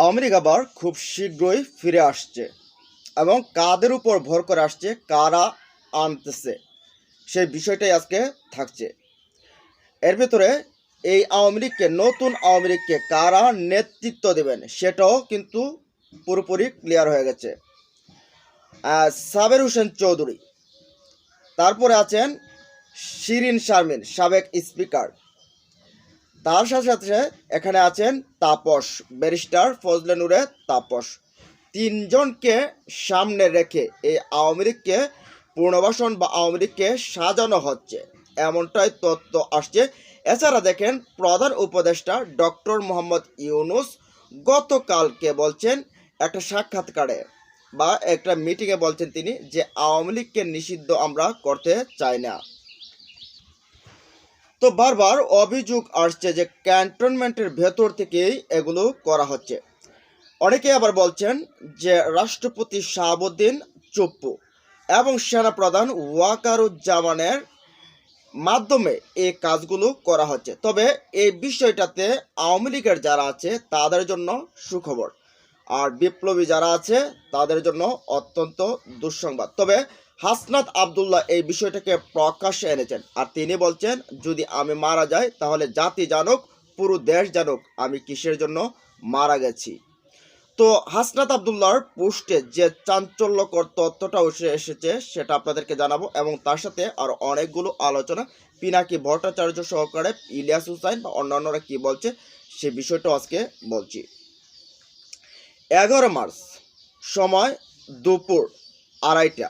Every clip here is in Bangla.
আওয়ামী আবার খুব শীঘ্রই ফিরে আসছে এবং কাদের উপর ভর করে আসছে, কারা আনতেছে, সেই বিষয়টাই আজকে থাকছে। এর ভেতরে এই আওয়ামী লীগকে, নতুন আওয়ামী লীগকে কারা নেতৃত্ব দেবেন সেটাও কিন্তু পুরোপুরি ক্লিয়ার হয়ে গেছে। সাবের হোসেন চৌধুরী, তারপরে আছেন শিরিন শারমিন, সাবেক স্পিকার। তার সাথে সাথে এখানে আছেন তাপস, ব্যারিস্টার ফজলে নুরে তাপস। তিনজনকে সামনে রেখে এই আওয়ামী লীগকে পুনর্বাসন বা আওয়ামী লীগকে সাজানো হচ্ছে। এমনটাই তথ্য আসছে। এছাড়া দেখেন প্রধান উপদেষ্টা ডক্টর মোহাম্মদ ইউনুস গতকালকে বলছেন একটা সাক্ষাৎকারে বা একটা মিটিংয়ে বলছেন তিনি যে আওয়ামী লীগকে নিষিদ্ধ আমরা করতে চাই না। তো বারবার অভিযোগ আসছে যে ক্যান্টনমেন্টের ভেতর থেকেই এগুলো করা হচ্ছে। অনেকে আবার বলছেন যে রাষ্ট্রপতি শাহাবুদ্দিন চুপ্পু এবং সেনাপ্রধান ওয়াকারুজ্জামানের মাধ্যমে এই কাজগুলো করা হচ্ছে। তবে এই বিষয়টাতে আওয়ামী লীগের যারা আছে, তাদের জন্য সুখবর। আর বিপ্লবী যারা আছে, তাদের জন্য অত্যন্ত দুঃসংবাদ। তবে হাসনাত আবদুল্লাহ এই বিষয়টাকে প্রকাশ্যে এনেছেন। আর তিনি বলছেন, যদি আমি মারা যাই, তাহলে জাতি জানুক, পুরো দেশ জানুক, আমি কিসের জন্য মারা গেছি? তো হাসনাত আবদুল্লাহর পোস্টে যে চাঞ্চল্যকর তথ্যটা উঠে এসেছে, সেটা আপনাদেরকে জানাব। এবং তার সাথে আর অনেকগুলো আলোচনা, পিনাকি ভট্টাচার্য সহকারে ইলিয়াস হুসাইন বা অন্যান্যরা কি বলছে, সে বিষয়টা আজকে বলছি। এগারো মার্চ, সময় দুপুর আড়াইটা।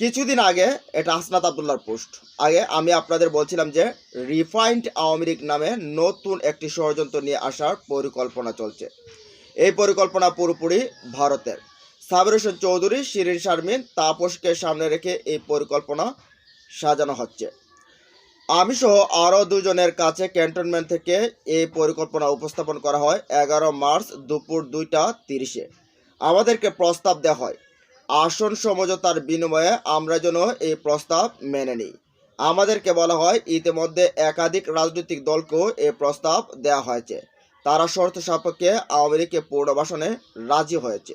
কিছুদিন আগে এটা হাসনাত আবদুল্লার পোস্ট। আগে আমি আপনাদের বলছিলাম যে রিফাইন্ড আওয়ামী লীগ নামে নতুন একটি ষড়যন্ত্র নিয়ে আসার পরিকল্পনা চলছে। এই পরিকল্পনা পুরোপুরি ভারতের। সাবির হোসেন চৌধুরী, শিরিন শারমিন, তাপসকে সামনে রেখে এই পরিকল্পনা সাজানো হচ্ছে। আমি সহ আরও দুজনের কাছে ক্যান্টনমেন্ট থেকে এই পরিকল্পনা উপস্থাপন করা হয় এগারো মার্চ দুপুর দুইটা তিরিশে। আমাদেরকে প্রস্তাব দেওয়া হয় আসন সমঝোতার বিনিময়ে আমরা যেন এই প্রস্তাব মেনে নিই। আমাদেরকে বলা হয়, ইতিমধ্যে একাধিক রাজনৈতিক দলকেও এই প্রস্তাব দেওয়া হয়েছে। তারা শর্ত সাপেক্ষে আওয়ামী লীগকে পুনর্বাসনে রাজি হয়েছে।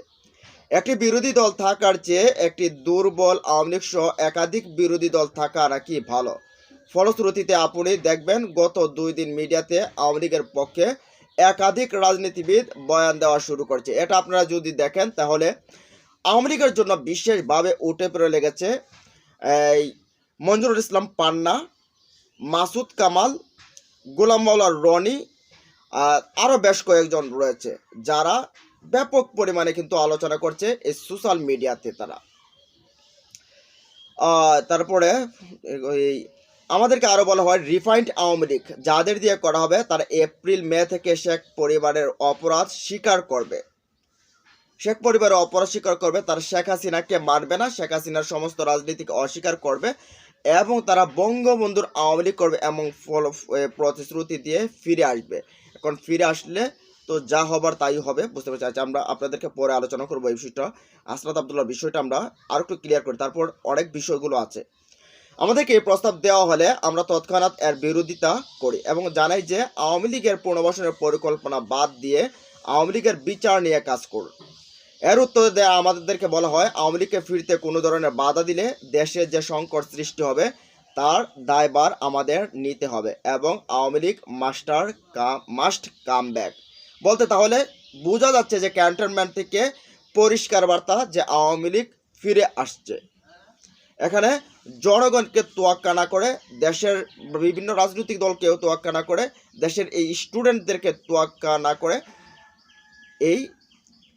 একটি বিরোধী দল থাকার চেয়ে একটি দুর্বল আওয়ামী লীগ সহ একাধিক বিরোধী দল থাকা নাকি ভালো? ফলশ্রুতিতে আপনি দেখবেন, গত দুই দিন মিডিয়াতে আওয়ামী লীগের পক্ষে একাধিক রাজনীতিবিদ বয়ান দেওয়া শুরু করছে। এটা আপনারা যদি দেখেন, তাহলে লীগের জন্য বিশেষভাবে উঠে পড়ে লেগেছে এই মঞ্জুরুল ইসলাম পান্না, মাসুদ কামাল, গোলাম মাওলা রনি, আর আরও বেশ কয়েকজন রয়েছে যারা ব্যাপক পরিমাণে কিন্তু আলোচনা করছে এই সোশ্যাল মিডিয়াতে তারা। তারপরে এই আমাদেরকে আরও বলা হয় রিফাইন্ড আওয়ামী লীগ, যাদের দিয়ে করা হবে তারা এপ্রিল মে থেকে শেখ পরিবারের অপরাধ স্বীকার করবে। শেখ পরিবারের অপরাধ স্বীকার করবে, তারা শেখ হাসিনাকে মারবে না, শেখ হাসিনার সমস্ত রাজনীতিকে অস্বীকার করবে এবং তারা বঙ্গবন্ধুর আওয়ামী লীগ করবে এবং ফল প্রতিশ্রুতি দিয়ে ফিরে আসবে। এখন ফিরে আসলে তো যা হবার তাই হবে, বুঝতে পারছি আচ্ছা আমরা আপনাদেরকে পরে আলোচনা করব এই বিষয়টা। আসরাত আবদুল্লাহ বিষয়টা আমরা আর একটু ক্লিয়ার করি, তারপর অনেক বিষয়গুলো আছে। আমাদেরকে এই প্রস্তাব দেওয়া হলে আমরা তৎক্ষণাৎ এর বিরোধিতা করি এবং জানাই যে আওয়ামী লীগের পুনর্বাসনের পরিকল্পনা বাদ দিয়ে আওয়ামী লীগের বিচার নিয়ে কাজ করুন। এর উত্তর দেয়া আমাদেরকে বলা হয়, আওয়ামী লীগকে ফিরতে কোনো ধরনের বাধা দিলে দেশে যে সংকট সৃষ্টি হবে, তার দায়ভার আমাদের নিতে হবে এবং Awami League master come must come back. বলতে তাহলে বোঝা যাচ্ছে যে ক্যান্টনমেন্ট থেকে পরিষ্কার বার্তা যে আওয়ামী লীগ ফিরে আসছে। এখানে জনগণকে তোয়াক্কা না করে, দেশের বিভিন্ন রাজনৈতিক দলকেও তোয়াক্কা না করে, দেশের এই স্টুডেন্টদেরকে তোয়াক্কা না করে এই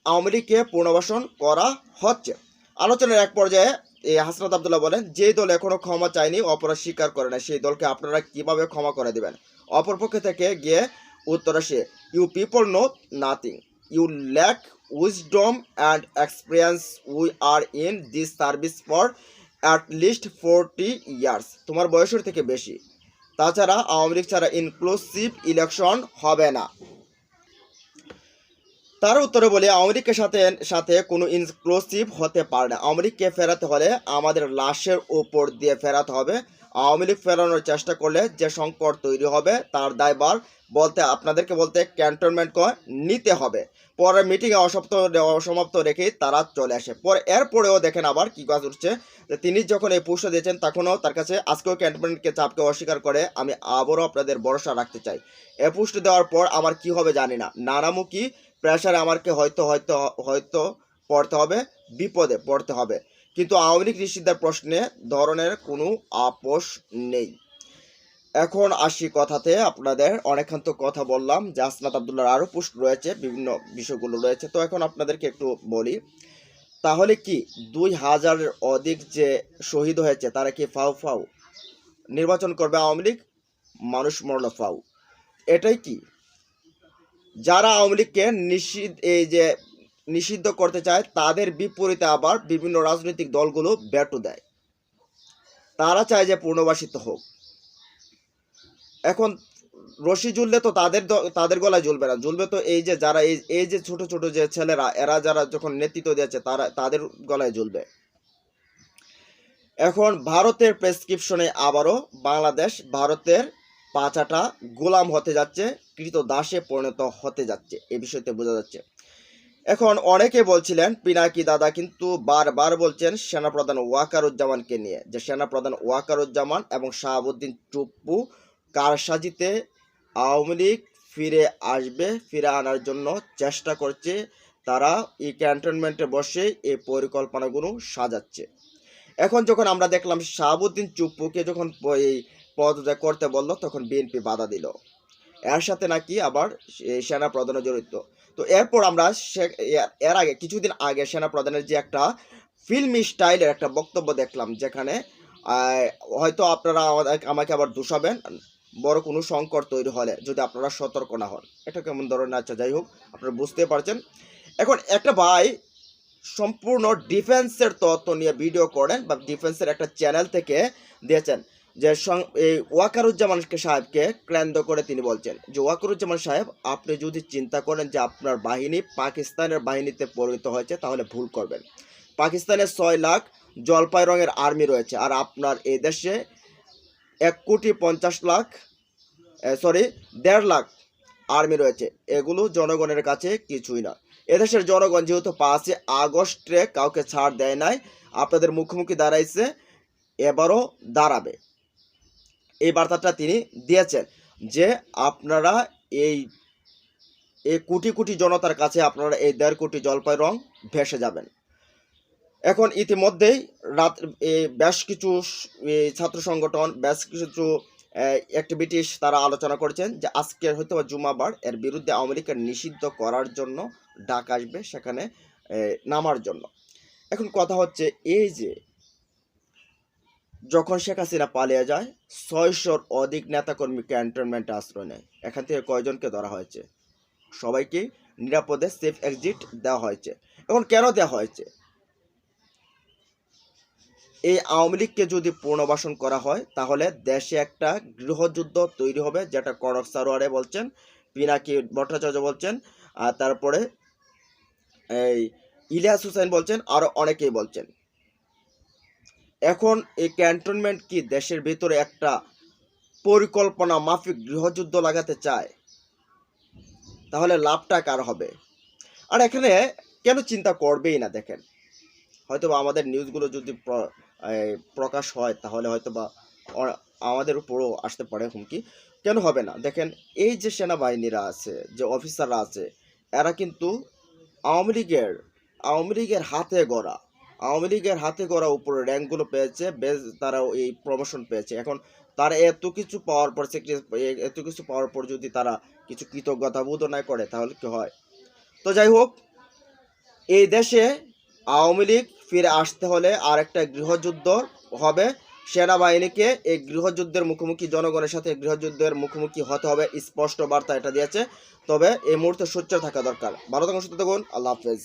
আওয়ামী লীগকে পুনর্বাসন করা হচ্ছে। আলোচনার এক পর্যায়ে এই হাসনাত আবদুল্লাহ বলেন, যে দল এখনও ক্ষমা চায়নি, অপরাধ স্বীকার করে না সেই দলকে আপনারা কীভাবে ক্ষমা করে দেবেন? অপরপক্ষ থেকে গিয়ে উত্তর আসে you people know nothing you lack wisdom and experience we are in this service for at least forty years তোমার বয়সের থেকে বেশি। তাছাড়া আওয়ামী লীগ ছাড়া ইনক্লুসিভ ইলেকশন হবে না। তার উত্তরে বলে আওয়ামী সাথে সাথে কোনো ইনক্লুসিভ হতে পারে না। লীগকে ফেরাতে হলে আমাদের লাশের ওপর দিয়ে ফেরাতে হবে। আওয়ামী লীগ ফেরানোর চেষ্টা করলে যে সংকট তৈরি হবে, তার দায়ভার বলতে, আপনাদেরকে বলতে ক্যান্টনমেন্ট নিতে হবে। পরে মিটিংয়ে অসমাপ্ত অসমাপ্ত রেখেই তারা চলে আসে। পরে এরপরেও দেখেন আবার কি কাজ উঠছে। তিনি যখন এই পুষ্ট দিয়েছেন, তখনও তার কাছে আজকেও ক্যান্টনমেন্টকে চাপকে অস্বীকার করে আমি আবারও আপনাদের ভরসা রাখতে চাই। এ পুষ্ট দেওয়ার পর আমার কি হবে জানি না। নানামুখী প্রেশারে আমাকে হয়তো হয়তো হয়তো পড়তে হবে, বিপদে পড়তে হবে। কিন্তু আওয়ামী লীগ নিষিদ্ধের প্রশ্নে ধরনের কোনো আপোষ নেই। এখন আসি কথাতে, আপনাদের অনেকক্ষণ তো কথা বললাম যে আসনাত আবদুল্লার আরও পোস্ট রয়েছে, বিভিন্ন বিষয়গুলো রয়েছে। তো এখন আপনাদেরকে একটু বলি, তাহলে কি দুই হাজারের অধিক যে শহীদ হয়েছে, তারা কি ফাউ ফাউ? নির্বাচন করবে আওয়ামী লীগ? মানুষ মরল ফাউ। এটাই কি? যারা আওয়ামী লীগকে নিষিদ্ধ, এই যে নিষিদ্ধ করতে চায়, তাদের বিপরীতে আবার বিভিন্ন রাজনৈতিক দলগুলো ব্যাটু দেয়। তারা চায় যে পূর্ণবাসিত হোক। এখন রশি ঝুললে তো তাদের তাদের গলায় ঝুলবে না। ঝুলবে তো এই যে যারা, এই এই যে ছোট ছোট যে ছেলেরা, এরা যারা যখন নেতৃত্ব দিয়েছে, তারা, তাদের গলায় ঝুলবে। এখন ভারতের প্রেসক্রিপশনে আবারও বাংলাদেশ, ভারতের পাচাটা গোলাম হতে যাচ্ছে, কৃত দাসে পরিণত হতে যাচ্ছে। এ বিষয়তে বোঝা যাচ্ছে। এখন অনেকে বলছিলেন, পিনাকি দাদা কিন্তু বারবার বলছেন, সেনাপ্রধান ওয়াকারুজ্জামানকে নিয়ে, যে সেনাপ্রধান ওয়াকারুজ্জামান এবং শাহাবুদ্দিন চুপ্পু কারসাজিতে আওয়ামী লীগ ফিরে আসবে, ফিরে আনার জন্য চেষ্টা করছে। তারা এই ক্যান্টনমেন্টে বসে এই পরিকল্পনাগুলো সাজাচ্ছে। এখন যখন আমরা দেখলাম শাহাবুদ্দিন চুপ্পুকে যখন এই পদত্যাগ করতে বলল, তখন বিএনপি বাধা দিল। এর সাথে নাকি আবার সেনা প্রধানও জড়িত। তো এরপর আমরা এর আগে, কিছুদিন আগে সেনা প্রধানের যে একটা ফিল্মি স্টাইলের একটা বক্তব্য দেখলাম, যেখানে হয়তো আপনারা আমাকে আবার দোষাবেন, বড় কোনো সংকট তৈরি হলে যদি আপনারা সতর্ক না হন। এটা কেমন ধরনের? আচ্ছা যাই হোক, আপনারা বুঝতে পারছেন। এখন একটা ভাই সম্পূর্ণ ডিফেন্সের তত্ত্ব নিয়ে ভিডিও করেন বা ডিফেন্সের একটা চ্যানেল থেকে দিয়েছেন। যে এই ওয়াকারুজ্জামান সাহেবকে কেন্দ্র করে তিনি বলছেন, যে ওয়াকারুজ্জামান সাহেব, আপনি যদি চিন্তা করেন যে আপনার বাহিনী পাকিস্তানের বাহিনীতে পরিণত হয়েছে, তাহলে ভুল করবেন। পাকিস্তানের ছয় লাখ জলপাই রঙের আর্মি রয়েছে, আর আপনার এই দেশে এক কোটি পঞ্চাশ লাখ সরি দেড় লাখ আর্মি রয়েছে। এগুলো জনগণের কাছে কিছুই না। এদেশের জনগণ যেহেতু পাঁচই আগস্টে কাউকে ছাড় দেয় নাই, আপনাদের মুখোমুখি দাঁড়াইছে, এবারও দাঁড়াবে। এই বার্তাটা তিনি দিয়েছেন যে আপনারা এই এই কোটি কোটি জনতার কাছে আপনারা এই দেড় কোটি জলপাই রং ভেসে যাবেন। এখন ইতিমধ্যেই রাত বেশ কিছু ছাত্র সংগঠন, বেশ কিছু অ্যাক্টিভিটিস তারা আলোচনা করেছেন যে আজকে হয়তো জুমাবার, এর বিরুদ্ধে আওয়ামী লীগকে নিষিদ্ধ করার জন্য ডাক আসবে সেখানে নামার জন্য। এখন কথা হচ্ছে এই যে যখন শেখ হাসিনা পালিয়ে যায়, ছয়শোর অধিক নেতাকর্মী ক্যান্টনমেন্টে আশ্রয় নেয়। এখান থেকে কয়জনকে ধরা হয়েছে? সবাইকে নিরাপদে সেফ এক্সিট দেওয়া হয়েছে। এখন কেন দেওয়া হয়েছে? এই আওয়ামী লীগকে যদি পুনর্বাসন করা হয়, তাহলে দেশে একটা গৃহযুদ্ধ তৈরি হবে, যেটা কনক সারোয়ারে বলছেন, পিনাকি ভট্টাচার্য বলছেন, আর তারপরে এই ইলিয়াস হুসাইন বলছেন আরও অনেকেই বলছেন। এখন এই ক্যান্টনমেন্ট কি দেশের ভিতরে একটা পরিকল্পনা মাফিক গৃহযুদ্ধ লাগাতে চায়? তাহলে লাভটা কার হবে? আর এখানে কেন চিন্তা করবেই না দেখেন। হয়তো আমাদের নিউজগুলো যদি প্রকাশ হয়, তাহলে হয়তো বা আমাদের উপরও আসতে পারে হুমকি। কেন হবে না? দেখেন, এই যে সেনাবাহিনীরা আছে, যে অফিসাররা আছে, এরা কিন্তু আওয়ামী লীগের আওয়ামী লীগের হাতে গড়া। আওয়ামী লীগের হাতে গড়া উপরে র্যাঙ্কগুলো পেয়েছে, বেশ তারা এই প্রমোশন পেয়েছে। এখন তারা এত কিছু পাওয়ার পর এত কিছু পাওয়ার পর যদি তারা কিছু কৃতজ্ঞতা বোধ না করে, তাহলে কি হয়? তো যাই হোক, এই দেশে আওয়ামী লীগ ফিরে আসতে হলে আর একটা গৃহযুদ্ধ হবে। সেনাবাহিনীকে এই গৃহযুদ্ধের মুখোমুখি, জনগণের সাথে গৃহযুদ্ধের মুখোমুখি হতে হবে, স্পষ্ট বার্তা এটা দিয়েছে। তবে এই মুহূর্তে সোচ্চার থাকা দরকার। ভালো থাকুন, সুস্থ থাকুন, আল্লাহ হাফেজ।